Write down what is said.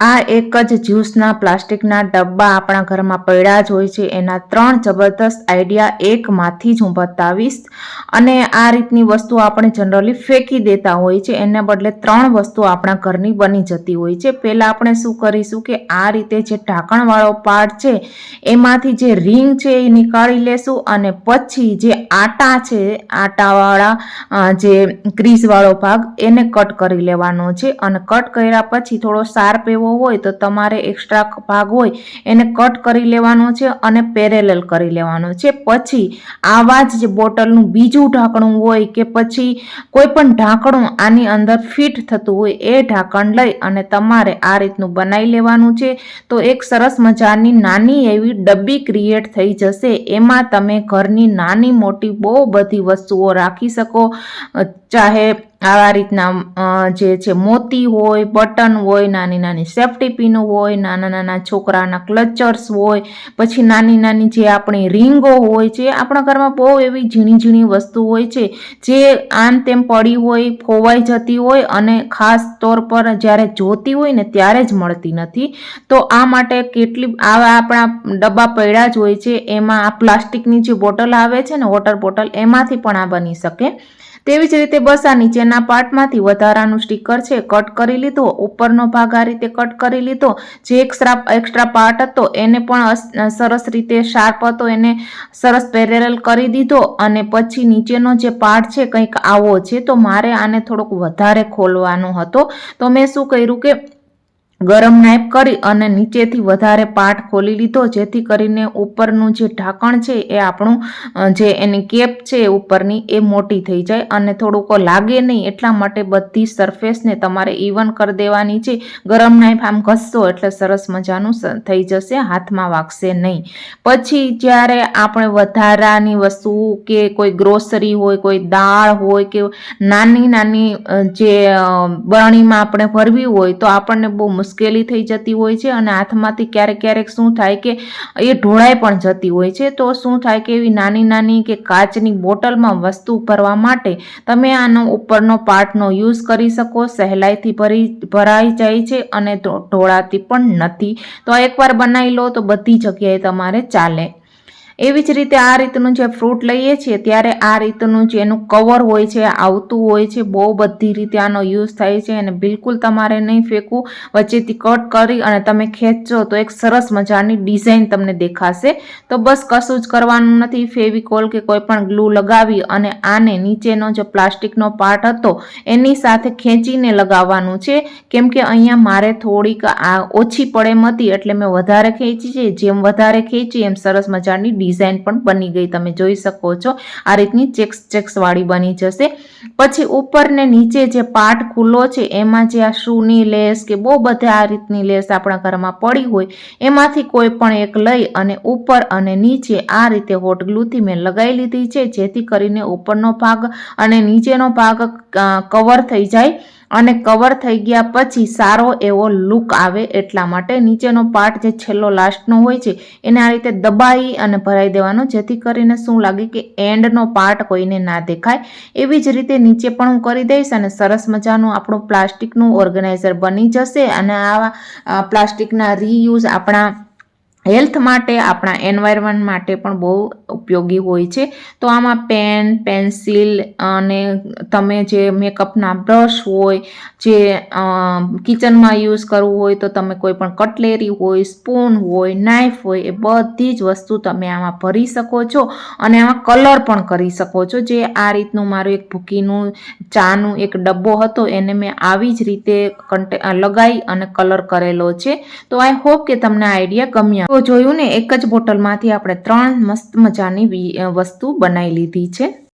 આ એક જ જ્યુસના પ્લાસ્ટિકના ડબ્બા આપણા ઘરમાં પડ્યા જ હોય છે. એના ત્રણ જબરદસ્ત આઈડિયા એકમાંથી જ હું બતાવીશ. અને આ રીતની વસ્તુ આપણે જનરલી ફેંકી દેતા હોય છે. એના બદલે ત્રણ વસ્તુ આપણા ઘરની બની જતી હોય છે. પહેલાં આપણે શું કરીશું કે આ રીતે જે ઢાંકણવાળો પાર્ટ છે, એમાંથી જે રિંગ છે એ નીકાળી લેશું અને પછી જે આટા છે, આટાવાળા જે ક્રીઝવાળો ભાગ, એને કટ કરી લેવાનો છે. અને કટ કર્યા પછી થોડો શાર્પ એવો હોય તો તમારે એક્સ્ટ્રા ભાગ હોય એને કટ કરી લેવાનો છે અને પેરેલલ કરી લેવાનો છે. પછી આવા જે બોટલનું બીજું ઢાંકણું હોય કે પછી કોઈ પણ ઢાંકણું આની અંદર ફિટ થતું હોય એ ઢાંકણ લઈ અને તમારે આ રીતનું બનાવી લેવાનું છે. તો એક સરસ મજાની નાની એવી ડબ્બી ક્રિએટ થઈ જશે. એમાં તમે ઘરની નાની મોટી બહુ બધી વસ્તુઓ રાખી શકો. ચાહે આવા રીતના જે છે, મોતી હોય, બટન હોય, નાની નાની સેફટી પીનો હોય, નાના નાના છોકરાના ક્લચર્સ હોય, પછી નાની નાની જે આપણી રીંગો હોય છે આપણા ઘરમાં બહુ એવી ઝીણી ઝીણી વસ્તુ હોય છે, જે આમ તેમ પડી હોય, ખોવાઈ જતી હોય અને ખાસ તौर પર જ્યારે જોતી હોય ને ત્યારે જ મળતી નથી. તો આ માટે કેટલી, આવા આપણા ડબ્બા પડ્યા જ હોય છે, એમાં આ પ્લાસ્ટિકની જે બોટલ આવે છે ને, વોટર બોટલ, એમાંથી પણ આ બની શકે. તેવી જ રીતે બસ આ નીચેના પાર્ટમાંથી વધારાનું સ્ટીકર છે, કટ કરી લીધો, ઉપરનો ભાગ આ રીતે કટ કરી લીધો, જે એક્સ્ટ્રા એક્સ્ટ્રા પાર્ટ હતો, એને પણ સરસ રીતે શાર્પ હતો, એને સરસ પેરેરલ કરી દીધો અને પછી નીચેનો જે પાર્ટ છે કંઈક આવો છે, તો મારે આને થોડોક વધારે ખોલવાનો હતો. તો મેં શું કર્યું કે ગરમ નાઇફ કરી અને નીચેથી વધારે પાર્ટ ખોલી લીધો, જેથી કરીને ઉપરનું જે ઢાંકણ છે એ આપણું જે એની કેપ છે ઉપરની એ મોટી થઈ જાય અને થોડુંક લાગે નહીં એટલા માટે બધી સરફેસને તમારે ઇવન કરી દેવાની છે. ગરમ નાઇફ આમ ઘસશો એટલે સરસ મજાનું થઈ જશે, હાથમાં વાગશે નહીં. પછી જ્યારે આપણે વધારાની વસ્તુ કે કોઈ ગ્રોસરી હોય, કોઈ દાળ હોય કે નાની નાની જે બરણીમાં આપણે ભરવી હોય તો આપણને બહુ મુશ્કેલી થઈ જતી હોય છે અને હાથમાંથી ક્યારેક ક્યારેક શું થાય કે એ ઢોળાઈ પણ જતી હોય છે. તો શું થાય કે એવી નાની નાની કે કાચની બોટલમાં વસ્તુ ભરવા માટે તમે આનો ઉપરનો પાર્ટનો યુઝ કરી શકો. સહેલાઈથી ભરી, ભરાઈ જાય છે અને ઢોળાતી પણ નથી. તો એકવાર બનાવી લો તો બધી જગ્યાએ તમારે ચાલે. એવી જ રીતે આ રીતનું જે ફ્રૂટ લઈએ છીએ, ત્યારે આ રીતનું જે એનું કવર હોય છે, આવતું હોય છે, બહુ બધી રીતે આનો યુઝ થાય છે અને બિલકુલ તમારે નહીં ફેંકવું. વચ્ચેથી કટ કરી અને તમે ખેંચો તો એક સરસ મજાની ડિઝાઇન તમને દેખાશે. તો બસ કશું જ કરવાનું નથી. ફેવિકોલ કે કોઈ પણ ગ્લુ લગાવી અને આને નીચેનો જે પ્લાસ્ટિકનો પાર્ટ હતો, એની સાથે ખેંચીને લગાવવાનું છે. કેમ કે અહીંયા મારે થોડીક આ ઓછી પડે એમ હતી એટલે મેં વધારે ખેંચી છે. જેમ વધારે ખેંચી એમ સરસ મજાની ડિઝાઇન પણ બની ગઈ, તમે જોઈ શકો છો. આ રીતની ચેક્સ, ચેક્સવાળી બની જશે. પછી ઉપર ને નીચે જે પાર્ટ ખુલ્લો છે, એમાં જે આ શૂની લેસ કે બહુ બધા આ રીતની લેસ આપણા ઘરમાં પડી હોય, એમાંથી કોઈ પણ એક લઈ અને ઉપર અને નીચે આ રીતે હોટ ગ્લુથી મેં લગાવી લીધી છે, જેથી કરીને ઉપરનો ભાગ અને નીચેનો ભાગ કવર થઈ જાય. અને કવર થઈ ગયા પછી સારો એવો લુક આવે એટલા માટે નીચેનો પાર્ટ જે છેલ્લો લાસ્ટનો હોય છે, એને આ રીતે દબાઈ અને ભરાઈ દેવાનો, જેથી કરીને શું લાગે કે એન્ડનો પાર્ટ કોઈને ના દેખાય. એવી જ રીતે નીચે પણ હું કરી દઈશ અને સરસ મજાનું આપણું પ્લાસ્ટિકનું ઓર્ગેનાઇઝર બની જશે અને આવા પ્લાસ્ટિકના રીયુઝ આપણા હેલ્થ માટે, આપણા એન્વાયરમેન્ટ માટે પણ બહુ ઉપયોગી હોય છે. તો આમાં પેન, પેન્સિલ અને તમે જે મેકઅપના બ્રશ હોય, જે કિચનમાં યુઝ કરવું હોય તો તમે કોઈ પણ કટલેરી હોય, સ્પૂન હોય નાઇફ હોય, એ બધી જ વસ્તુ તમે આમાં ભરી શકો છો અને આમાં કલર પણ કરી શકો છો. જે આ રીતનું મારું એક ભૂકીનું ચાનું એક ડબ્બો હતો એને મેં આવી જ રીતે લગાવી અને કલર કરેલો છે. તો આઈ હોપ કે તમને આઈડિયા ગમ્યા. તો જોયું ને, એક જ બોટલમાંથી આપણે ત્રણ મસ્ત મજાની વસ્તુ બનાવી લીધી છે.